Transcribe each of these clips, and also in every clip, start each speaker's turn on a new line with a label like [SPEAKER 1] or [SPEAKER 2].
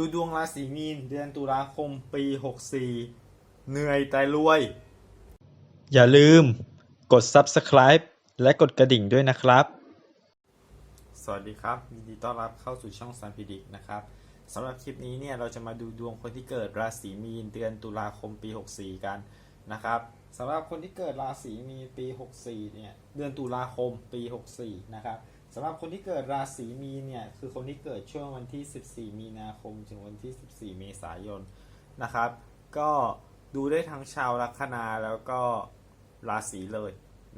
[SPEAKER 1] ดูดวงราศีมีนเดือนตุลาคมปี 64 เหนื่อยแต่รวย อย่าลืมกด subscribe และกดกระดิ่งด้วยนะครับ สวัสดีครับยินดีต้อนรับเข้าสู่ช่องซันพิดิกนะครับสำหรับคลิปนี้เนี่ยเราจะมาดูดวงคนที่เกิดราศีมีนเดือนตุลาคมปี 64 กันนะครับสำหรับคนที่เกิดราศีมีนปี 64 เนี่ยเดือนตุลาคมปี 64 นะครับ สำหรับคนที่เกิดราศีมีนเนี่ยคือคนที่เกิดช่วงวันที่ 14 มีนาคม ถึงวันที่ 14 เมษายนนะครับ ก็ดูได้ทั้งชาวลัคนาแล้วก็ราศีเลย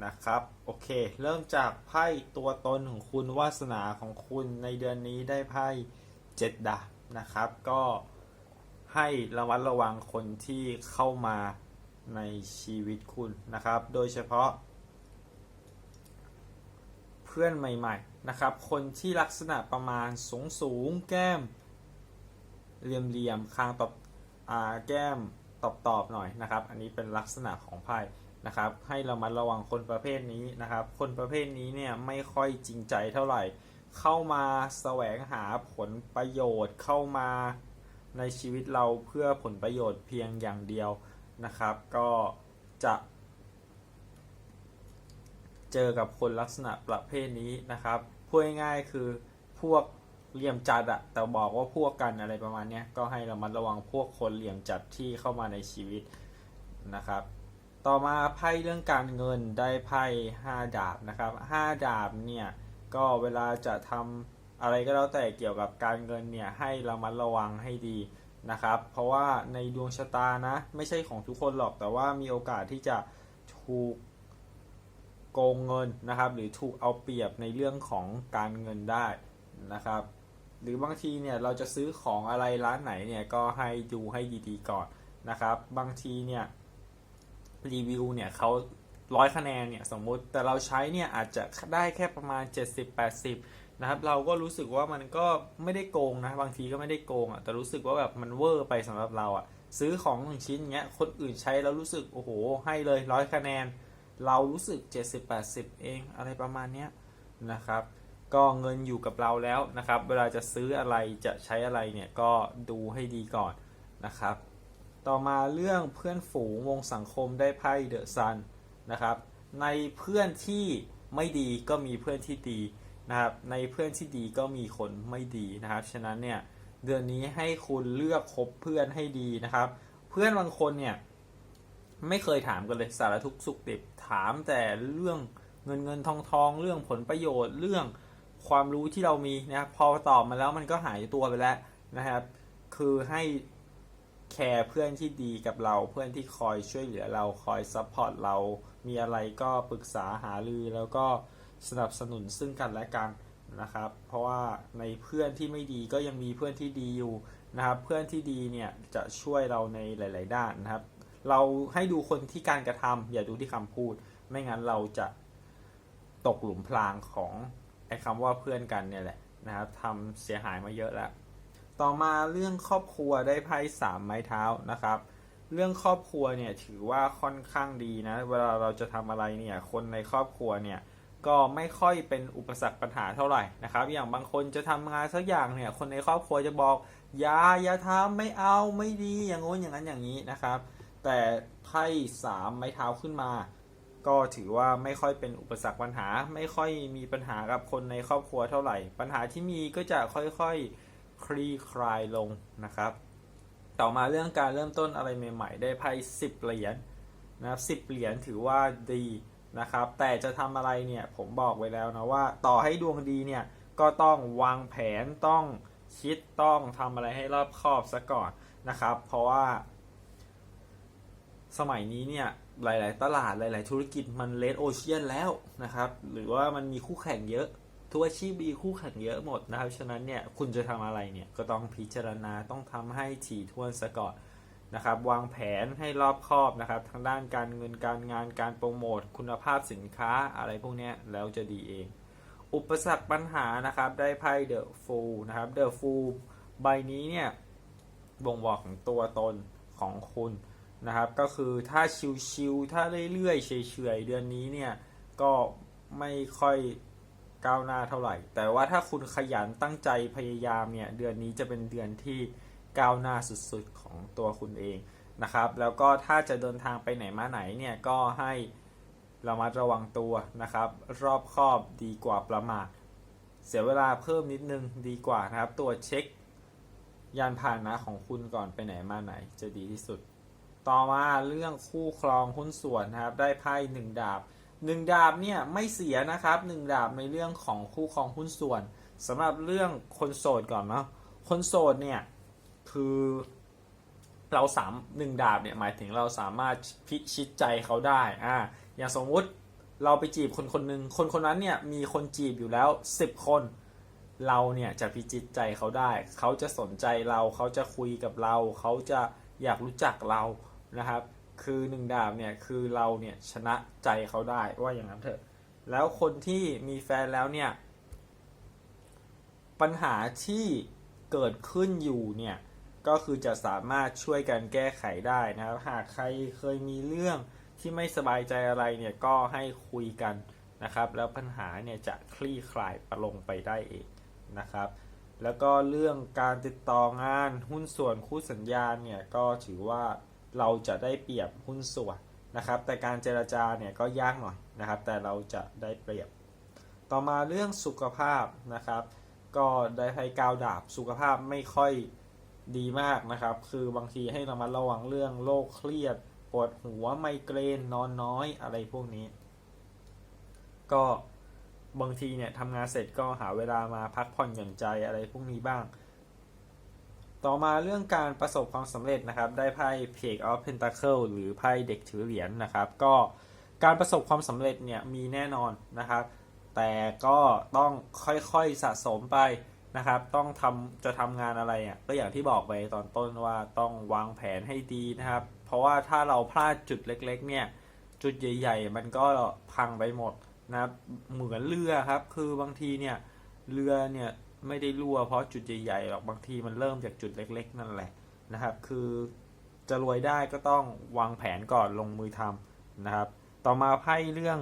[SPEAKER 1] นะครับโอเค เริ่มจากไพ่ตัวตนของคุณวาสนาของคุณในเดือนนี้ได้ไพ่เจ็ดดาบนะครับ ก็ให้ระมัดระวังคนที่เข้ามาในชีวิตคุณนะครับ โดยเฉพาะ เพื่อนใหม่ๆนะครับ คนที่ลักษณะประมาณสูงสูงๆแก้มเหลี่ยมๆคางตบอ่าแก้มตอบตอบๆหน่อยนะครับ อันนี้เป็นลักษณะของไพ่นะครับ ให้เรามาระวังคนประเภทนี้นะครับ คนประเภทนี้เนี่ยไม่ค่อยจริงใจเท่าไหร่ เข้ามาแสวงหาผลประโยชน์เข้ามาในชีวิตเราเพื่อผลประโยชน์เพียงอย่างเดียวนะครับ ก็จะ เจอกับคนลักษณะประเภทนี้นะครับพูดง่ายๆคือพวกเหลี่ยมจัดอะแต่บอกว่าพวกกันอะไรประมาณนี้ก็ให้ระมัดระวังพวกคนเหลี่ยมจัดที่เข้ามาในชีวิตนะครับ ต่อมาไพ่เรื่องการเงินได้ไพ่ห้าดาบนะครับห้าดาบเนี่ยก็เวลาจะทำอะไรก็แล้วแต่เกี่ยวกับการเงินเนี่ยให้ระมัดระวังให้ดีนะครับ เพราะว่าในดวงชะตานะไม่ใช่ของทุกคนหรอกแต่ว่ามีโอกาสที่จะถูก โกงเงินนะครับ หรือถูกเอาเปรียบในเรื่องของการเงินได้นะครับ หรือบางทีเนี่ยเราจะซื้อของอะไรร้านไหนเนี่ยก็ให้ดูให้ดีๆก่อนนะครับ บางทีเนี่ยรีวิวเนี่ยเขาร้อยคะแนนเนี่ยสมมุติแต่เราใช้เนี่ยอาจจะได้แค่ประมาณ 70-80 นะครับ เราก็รู้สึกว่ามันก็ไม่ได้โกงนะ บางทีก็ไม่ได้โกงอะแต่รู้สึกว่าแบบมันเวอร์ไปสำหรับเราอะซื้อของหนึ่งชิ้นเงี้ยคนอื่นใช้แล้วรู้สึกโอ้โหให้เลยร้อยคะแนน เรารู้สึก 70-80 เองอะไรประมาณนี้นะครับ ก็เงินอยู่กับเราแล้วนะครับ เวลาจะซื้ออะไรจะใช้อะไรเนี่ยก็ดูให้ดีก่อนนะครับ ต่อมาเรื่องเพื่อนฝูงวงสังคมได้ไพ่เดอะซันนะครับ ในเพื่อนที่ไม่ดีก็มีเพื่อนที่ดีนะครับ ในเพื่อนที่ดีก็มีคนไม่ดีนะครับ ฉะนั้นเนี่ยเดือนนี้ให้คุณเลือกคบเพื่อนให้ดีนะครับ เพื่อนบางคนเนี่ย ไม่เคยถามกันเลยสารทุกสุขดิบถามแต่เรื่องเงินเงินทองทองเรื่องผลประโยชน์เรื่องความรู้ที่เรามีนะครับพอตอบมาแล้วมันก็หายตัวไปแล้วนะครับ คือให้แคร์เพื่อนที่ดีกับเราเพื่อนที่คอยช่วยเหลือเราคอยซัพพอร์ตเรา มีอะไรก็ปรึกษาหารือแล้วก็สนับสนุนซึ่งกันและกันนะครับ เพราะว่าในเพื่อนที่ไม่ดีก็ยังมีเพื่อนที่ดีอยู่นะครับ เพื่อนที่ดีเนี่ยจะช่วยเราในหลาย ๆ ด้านนะครับ เราให้ดูคนที่การกระทำอย่าดูที่คำพูด ไม่งั้นเราจะตกหลุมพรางของไอ้คำว่าเพื่อนกันเนี่ยแหละนะครับทำเสียหายมาเยอะแล้ว ต่อมาเรื่องครอบครัวได้ไพ่สามไม้เท้านะครับ เรื่องครอบครัวเนี่ยถือว่าค่อนข้างดีนะ เวลาเราจะทำอะไรเนี่ย คนในครอบครัวเนี่ยก็ไม่ค่อยเป็นอุปสรรคปัญหาเท่าไหร่นะครับ อย่างบางคนจะทำงานสักอย่างเนี่ย คนในครอบครัวจะบอกอย่าอย่าทำไม่เอาไม่ดีอย่างงู้นอย่างนั้นอย่างนี้นะครับ แต่ไพ่สามไม้เท้าขึ้นมา ก็ถือว่าไม่ค่อยเป็นอุปสรรคปัญหา ไม่ค่อยมีปัญหากับคนในครอบครัวเท่าไหร่ ปัญหาที่มีก็จะค่อยๆคลี่คลายลงนะครับ ต่อมาเรื่องการเริ่มต้นอะไรใหม่ๆ ได้ไพ่สิบเหรียญนะครับสิบเหรียญถือว่าดีนะครับ แต่จะทำอะไรเนี่ยผมบอกไว้แล้วนะว่า ต่อให้ดวงดีเนี่ยก็ต้องวางแผนต้องคิดต้องทำอะไรให้รอบคอบซะก่อนนะครับ เพราะว่า สมัยนี้เนี่ยหลาย ๆ ตลาดหลาย ๆ ธุรกิจมันเลดโอเชียนแล้วนะครับ หรือว่ามันมีคู่แข่งเยอะ ทุกอาชีพมีคู่แข่งเยอะหมดนะครับ ฉะนั้นเนี่ยคุณจะทำอะไรเนี่ยก็ต้องพิจารณาต้องทำให้ถี่ถ้วนซะก่อนนะครับ วางแผนให้รอบคอบนะครับ ทางด้านการเงินการงานการโปรโมท คุณภาพสินค้าอะไรพวกนี้แล้วจะดีเอง อุปสรรคปัญหานะครับ ได้ไพ่เดอะฟูลนะครับเดอะฟูลใบนี้เนี่ยบ่งบอกของตัวตนของคุณ นะครับ ก็คือถ้าชิวๆถ้าเรื่อยๆเฉยๆเดือนนี้เนี่ย ก็ไม่ค่อยก้าวหน้าเท่าไหร่ แต่ว่าถ้าคุณขยันตั้งใจพยายามเนี่ย เดือนนี้จะเป็นเดือนที่ก้าวหน้าสุดๆของตัวคุณเองนะครับ แล้วก็ถ้าจะเดินทางไปไหนมาไหนเนี่ยก็ให้ระมัดระวังตัวนะครับ รอบคอบดีกว่าประมาทเสียเวลาเพิ่มนิดนึงดีกว่านะครับ ตัวเช็คยานพาหนะของคุณก่อนไปไหนมาไหนจะดีที่สุด ต่อมาเรื่องคู่ครองหุ้นส่วนนะครับ ได้ไพ่หนึ่งดาบหนึ่งดาบเนี่ยไม่เสียนะครับหนึ่งดาบในเรื่องของคู่ครองหุ้นส่วนสำหรับเรื่องคนโสดก่อนเนาะคนโสดเนี่ยคือเราสามหนึ่งดาบเนี่ยหมายถึงเราสามารถพิชิตใจเขาได้อ่าอย่างสมมุติเราไปจีบคนคนหนึ่งคนคนนั้นเนี่ยมีคนจีบอยู่แล้ว 10 คน เราเนี่ยจะพิจิตใจเขาได้ เขาจะสนใจเรา เขาจะคุยกับเรา เขาจะอยากรู้จักเรา นะครับ คือหนึ่งดาบเนี่ยคือเราเนี่ยชนะใจเขาได้ว่าอย่างนั้นเถอะ แล้วคนที่มีแฟนแล้วเนี่ย ปัญหาที่เกิดขึ้นอยู่เนี่ยก็คือจะสามารถช่วยกันแก้ไขได้นะครับ หากใครเคยมีเรื่องที่ไม่สบายใจอะไรเนี่ยก็ให้คุยกันนะครับ แล้วปัญหาเนี่ยจะคลี่คลายประลงไปได้เองนะครับ แล้วก็เรื่องการติดต่องานหุ้นส่วนคู่สัญญาเนี่ยก็ถือว่า เราจะได้เปรียบหุ้นส่วนนะครับ แต่การเจรจาเนี่ยก็ยากหน่อยนะครับ แต่เราจะได้เปรียบ ต่อมาเรื่องสุขภาพนะครับ ก็ได้ให้กาวดาบสุขภาพไม่ค่อยดีมากนะครับ คือบางทีให้เระมัดระวังเรื่องโรคเครียดปวดหัวไมเกรนนอนน้อยอะไรพวกนี้ ก็บางทีเนี่ยทำงานเสร็จก็หาเวลามาพักผ่อนหย่อนใจอะไรพวกนี้บ้าง ต่อมาเรื่องการประสบความสำเร็จนะครับ ได้ไพ่ Page of Pentacle หรือไพ่เด็กถือเหรียญนะครับ ก็การประสบความสำเร็จเนี่ยมีแน่นอนนะครับ แต่ก็ต้องค่อยๆสะสมไปนะครับ ต้องทำจะทำงานอะไรอะก็อย่างที่บอกไปตอนต้นว่าต้องวางแผนให้ดีนะครับ เพราะว่าถ้าเราพลาดจุดเล็กๆ เนี่ยจุดใหญ่ ๆ มันก็พังไปหมดนะครับเหมือนเรือครับ คือบางทีเนี่ยเรือเนี่ย ไม่ได้รั่วเพราะจุดใหญ่ๆหรอกบางทีมันเริ่มจากจุดเล็ก ๆ นั่นแหละนะครับ คือจะรวยได้ก็ต้องวางแผนก่อนลงมือทำนะครับ ต่อมาไพ่เรื่อง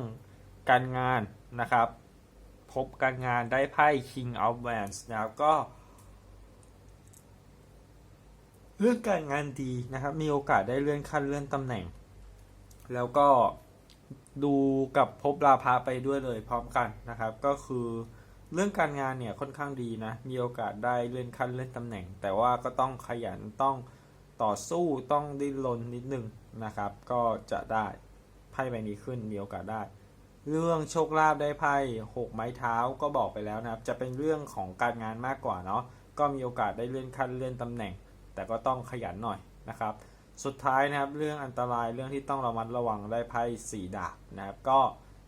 [SPEAKER 1] การงานนะครับ พบการงานได้ไพ่ King of Wands นะครับก็ เรื่องการงานดีนะครับ มีโอกาสได้เลื่อนขั้นเลื่อนตำแหน่ง แล้วก็ดูกับภพลาภะไปด้วยเลยพร้อมกันนะครับ ก็คือ เรื่องการงานเนี่ยค่อนข้างดีนะ มีโอกาสได้เลื่อนขั้นเลื่อนตำแหน่ง แต่ว่าก็ต้องขยันต้องต่อสู้ต้องดิ้นรนนิดนึงนะครับ ก็จะได้ไพ่ใบนี้ขึ้นมีโอกาสได้ เรื่องโชคลาภได้ไพ่หกไม้เท้าก็บอกไปแล้วนะครับ จะเป็นเรื่องของการงานมากกว่าเนาะก็มีโอกาสได้เลื่อนขั้นเลื่อนตำแหน่ง แต่ก็ต้องขยันหน่อยนะครับ สุดท้ายนะครับเรื่องอันตรายเรื่องที่ต้องระมัดระวังได้ไพ่สี่ดาบนะครับก็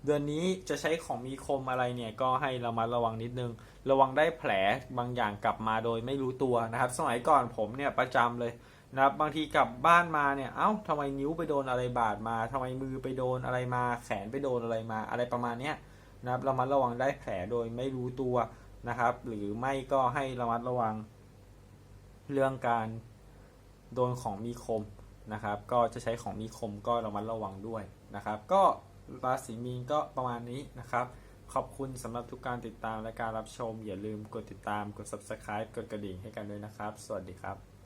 [SPEAKER 1] เดือนนี้จะใช้ของมีคมอะไรเนี่ยก็ให้ระมัดระวังนิดนึง ระวังได้แผลบางอย่างกลับมาโดยไม่รู้ตัวนะครับ สมัยก่อนผมเนี่ยประจำเลยนะครับบางทีกลับบ้านมาเนี่ยเอ้าทำไมนิ้วไปโดนอะไรบาดมาทำไมมือไปโดนอะไรมา แขนไปโดนอะไรมาอะไรประมาณเนี้ยนะครับระมัดระวังได้แผลโดยไม่รู้ตัวนะครับ หรือไม่ก็ให้ระมัดระวังเรื่องการโดนของมีคมนะครับ ก็จะใช้ของมีคมก็ระมัดระวังด้วยนะครับ ก็ ราศีมีนก็ประมาณนี้นะครับ ขอบคุณสำหรับทุกการติดตามและการรับชม อย่าลืมกดติดตามกด subscribe กดกระดิ่งให้กันด้วยนะครับ สวัสดีครับ